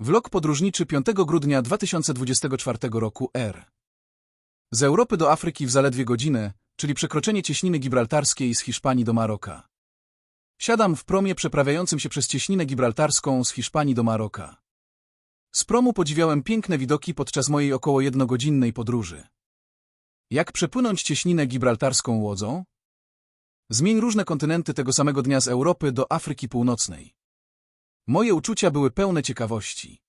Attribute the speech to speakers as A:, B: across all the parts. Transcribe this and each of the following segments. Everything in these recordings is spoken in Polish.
A: Vlog podróżniczy 5 grudnia 2024 roku R. Z Europy do Afryki w zaledwie godzinę, czyli przekroczenie cieśniny gibraltarskiej z Hiszpanii do Maroka. Siadam w promie przeprawiającym się przez cieśninę gibraltarską z Hiszpanii do Maroka. Z promu podziwiałem piękne widoki podczas mojej około jednogodzinnej podróży. Jak przepłynąć cieśninę gibraltarską łodzą? Zmień różne kontynenty tego samego dnia z Europy do Afryki Północnej. Moje uczucia były pełne ciekawości.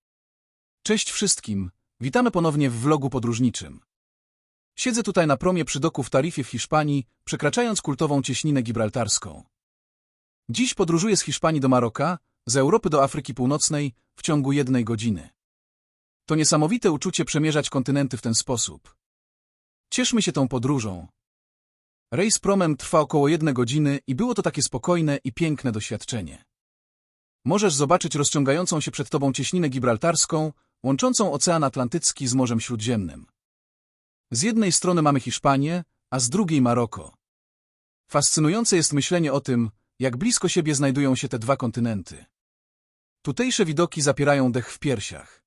A: Cześć wszystkim, witamy ponownie w vlogu podróżniczym. Siedzę tutaj na promie przy doku w Tarifie w Hiszpanii, przekraczając kultową cieśninę gibraltarską. Dziś podróżuję z Hiszpanii do Maroka, z Europy do Afryki Północnej w ciągu jednej godziny. To niesamowite uczucie przemierzać kontynenty w ten sposób. Cieszmy się tą podróżą. Rejs promem trwa około jednej godziny i było to takie spokojne i piękne doświadczenie. Możesz zobaczyć rozciągającą się przed tobą cieśninę gibraltarską, łączącą Ocean Atlantycki z Morzem Śródziemnym. Z jednej strony mamy Hiszpanię, a z drugiej Maroko. Fascynujące jest myślenie o tym, jak blisko siebie znajdują się te dwa kontynenty. Tutejsze widoki zapierają dech w piersiach.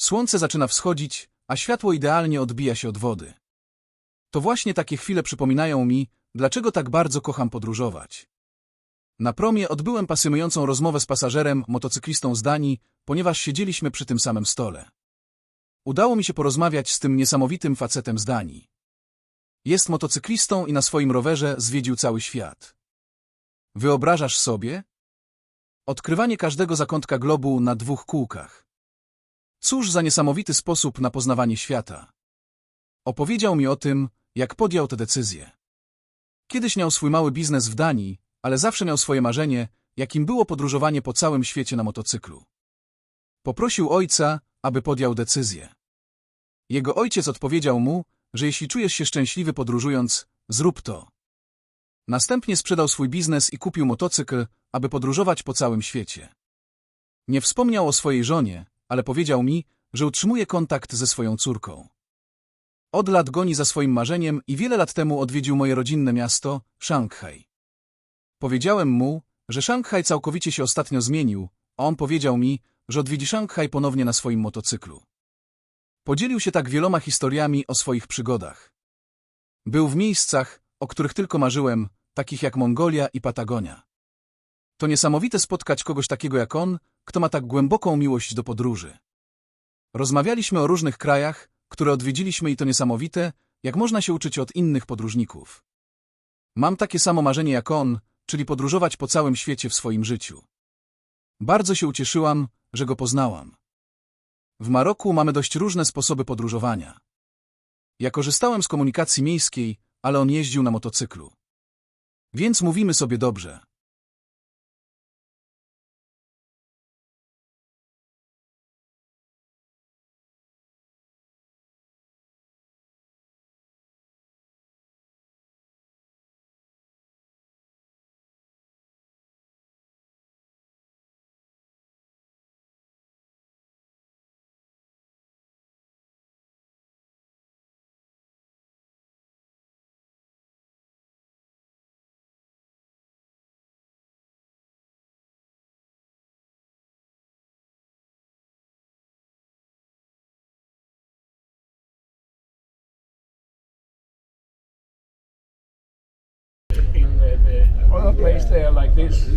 A: Słońce zaczyna wschodzić, a światło idealnie odbija się od wody. To właśnie takie chwile przypominają mi, dlaczego tak bardzo kocham podróżować. Na promie odbyłem pasjonującą rozmowę z pasażerem, motocyklistą z Danii, ponieważ siedzieliśmy przy tym samym stole. Udało mi się porozmawiać z tym niesamowitym facetem z Danii. Jest motocyklistą i na swoim rowerze zwiedził cały świat. Wyobrażasz sobie? Odkrywanie każdego zakątka globu na dwóch kółkach. Cóż za niesamowity sposób na poznawanie świata. Opowiedział mi o tym, jak podjął tę decyzję. Kiedyś miał swój mały biznes w Danii, ale zawsze miał swoje marzenie, jakim było podróżowanie po całym świecie na motocyklu. Poprosił ojca, aby podjął decyzję. Jego ojciec odpowiedział mu, że jeśli czujesz się szczęśliwy podróżując, zrób to. Następnie sprzedał swój biznes i kupił motocykl, aby podróżować po całym świecie. Nie wspomniał o swojej żonie, ale powiedział mi, że utrzymuje kontakt ze swoją córką. Od lat goni za swoim marzeniem i wiele lat temu odwiedził moje rodzinne miasto, Szanghaj. Powiedziałem mu, że Szanghaj całkowicie się ostatnio zmienił, a on powiedział mi, że odwiedzi Szanghaj ponownie na swoim motocyklu. Podzielił się tak wieloma historiami o swoich przygodach. Był w miejscach, o których tylko marzyłem, takich jak Mongolia i Patagonia. To niesamowite spotkać kogoś takiego jak on, kto ma tak głęboką miłość do podróży. Rozmawialiśmy o różnych krajach, które odwiedziliśmy i to niesamowite, jak można się uczyć od innych podróżników. Mam takie samo marzenie jak on, czyli podróżować po całym świecie w swoim życiu. Bardzo się ucieszyłam, że go poznałam. W Maroku mamy dość różne sposoby podróżowania. Ja korzystałem z komunikacji miejskiej, ale on jeździł na motocyklu. Więc mówimy sobie dobrze.
B: There like this.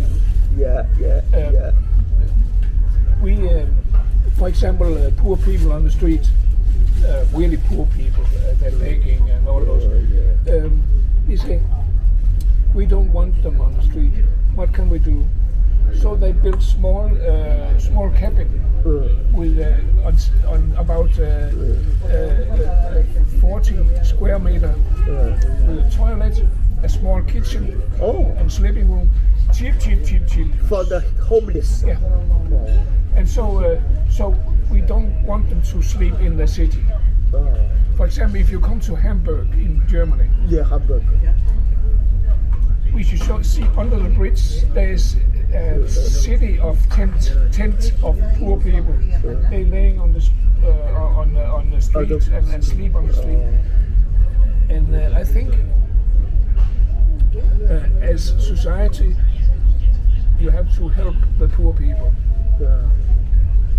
C: Yeah, yeah,
B: Um,
C: yeah.
B: We, um, for example, uh, poor people on the street, uh, really poor people, uh, they're begging and all those. Um, we say, we don't want them on the street. What can we do? So they built small, uh, small cabin with uh, on, on about uh, uh, uh, 40 square meter with a toilet, a small kitchen,
C: Oh,
B: and sleeping room. Cheap, cheap, cheap, cheap.
C: for the homeless.
B: Yeah. And so, uh, so we don't want them to sleep in the city.
C: Oh,
B: For example, if you come to Hamburg in Germany,
C: yeah, Hamburg.
B: We should see under the bridge there is a city of tent, tent of poor people. They laying on the uh, on the, on the street and, and sleep on the street. And uh, I think, uh, as society, you have to help the poor people.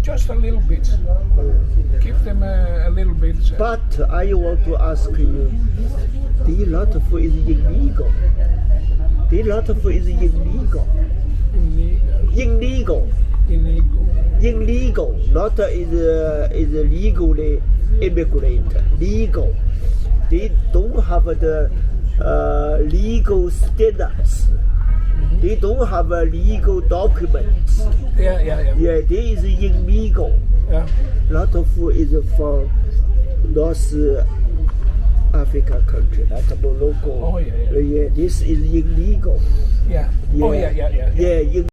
B: Just a little bit. Give them a, a little bit.
C: But I want to ask you, the lot of food is illegal. Of is illegal.
B: illegal,
C: Illegal.
B: illegal.
C: Not is uh, is legally immigrant. Legal. They don't have the uh, legal status. They don't have a legal documents.
B: Yeah, yeah, yeah.
C: Yeah, they is illegal.
B: yeah.
C: lot of is from North Africa country like Morocco.
B: Oh, yeah, yeah.
C: Yeah, this is illegal.
B: yeah. Oh, yeah, yeah, yeah.
C: Yeah, ill-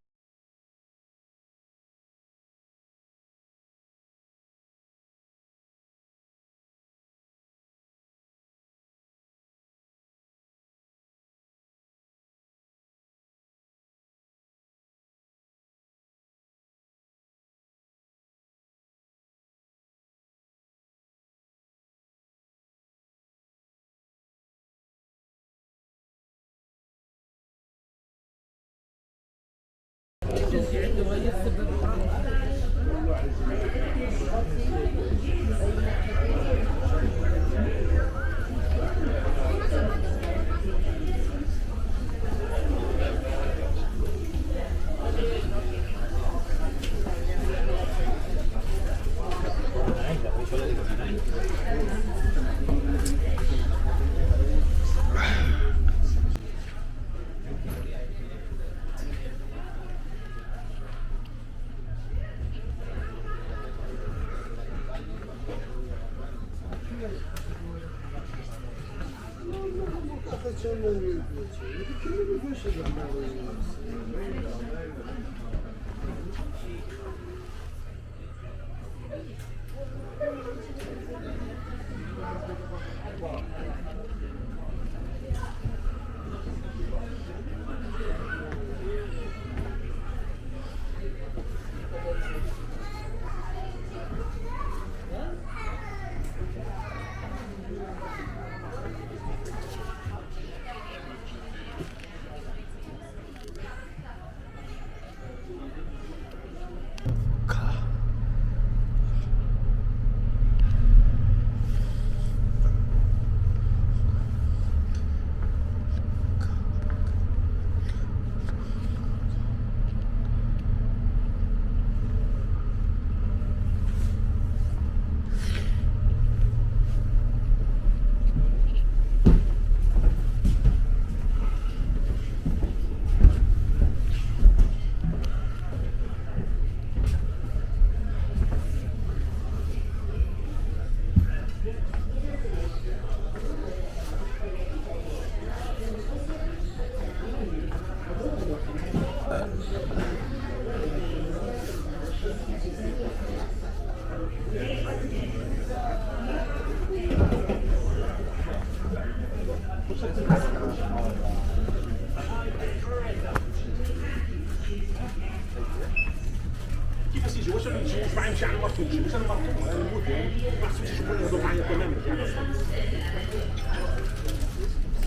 D: يكون يضم عنه تماما يعني.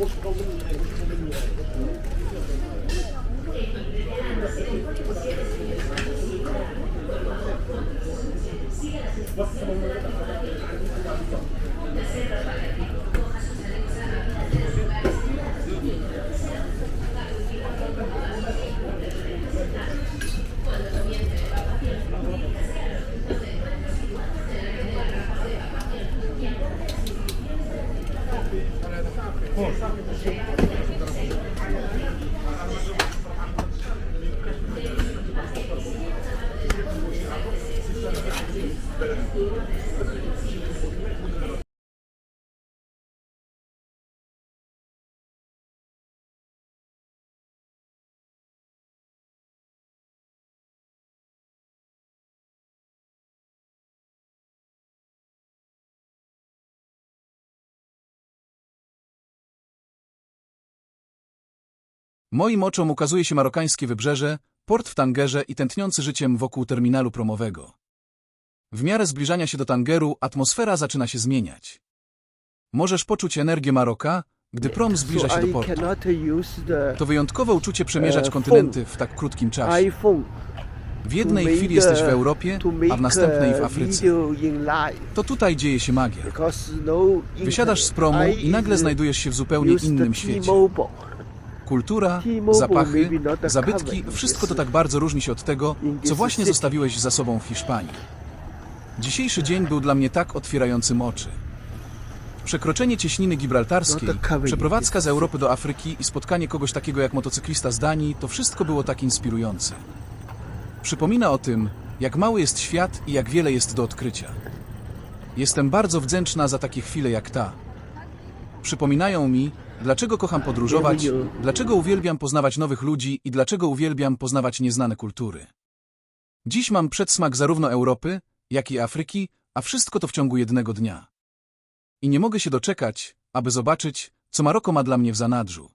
D: مش قوي مش قوي
A: Moim oczom ukazuje się marokańskie wybrzeże, port w Tangerze i tętniący życiem wokół terminalu promowego. W miarę zbliżania się do Tangeru atmosfera zaczyna się zmieniać. Możesz poczuć energię Maroka, gdy prom zbliża się do portu. To wyjątkowe uczucie przemierzać
C: E,
A: kontynenty w tak krótkim czasie. W jednej chwili jesteś w Europie, a w następnej w Afryce. To tutaj dzieje się magia.
C: no
A: Wysiadasz z promu
C: I
A: nagle znajdujesz się w zupełnie innym świecie. Kultura, zapachy,
C: a
A: zabytki, wszystko to tak bardzo różni się od tego, co właśnie zostawiłeś za sobą w Hiszpanii. Dzisiejszy dzień był dla mnie tak otwierającym oczy. Przekroczenie cieśniny gibraltarskiej,
C: No
A: przeprowadzka z Europy do Afryki i spotkanie kogoś takiego jak motocyklista z Danii, to wszystko było tak inspirujące. Przypomina o tym, jak mały jest świat i jak wiele jest do odkrycia. Jestem bardzo wdzięczna za takie chwile jak ta. Przypominają mi, dlaczego kocham podróżować, dlaczego uwielbiam poznawać nowych ludzi i dlaczego uwielbiam poznawać nieznane kultury. Dziś mam przedsmak zarówno Europy, jak i Afryki, a wszystko to w ciągu jednego dnia. I nie mogę się doczekać, aby zobaczyć, co Maroko ma dla mnie w zanadrzu.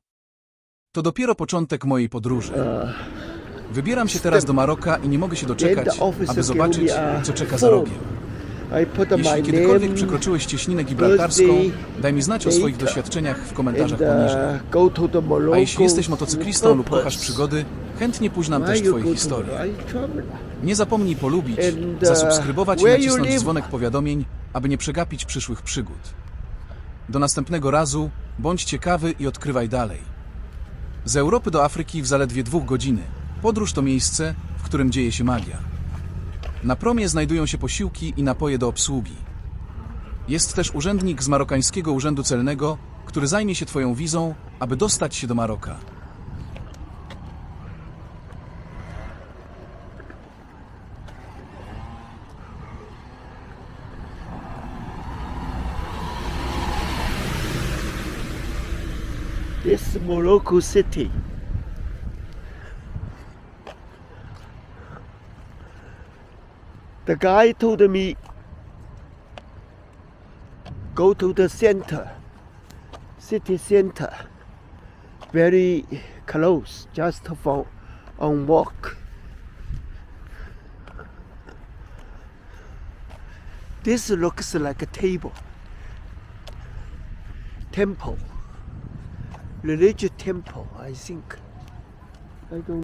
A: To dopiero początek mojej podróży. Wybieram się teraz do Maroka i nie mogę się doczekać, aby zobaczyć, co czeka za rogiem. Jeśli kiedykolwiek przekroczyłeś cieśninę gibraltarską, daj mi znać o swoich doświadczeniach w komentarzach poniżej.
C: uh, Morocco.
A: A jeśli jesteś motocyklistą lub kochasz przygody, chętnie pójdź nam też Twoje historie. Nie zapomnij polubić,
C: uh,
A: zasubskrybować i nacisnąć dzwonek powiadomień, aby nie przegapić przyszłych przygód. Do następnego razu bądź ciekawy i odkrywaj dalej. Z Europy do Afryki w zaledwie dwóch godziny. Podróż to miejsce, w którym dzieje się magia. Na promie znajdują się posiłki i napoje do obsługi. Jest też urzędnik z marokańskiego urzędu celnego, który zajmie się Twoją wizą, aby dostać się do Maroka.
C: This Morocco city. The guy told me go to the center, city center, very close, just for on walk. This looks like a table, temple religious temple, I think. I don't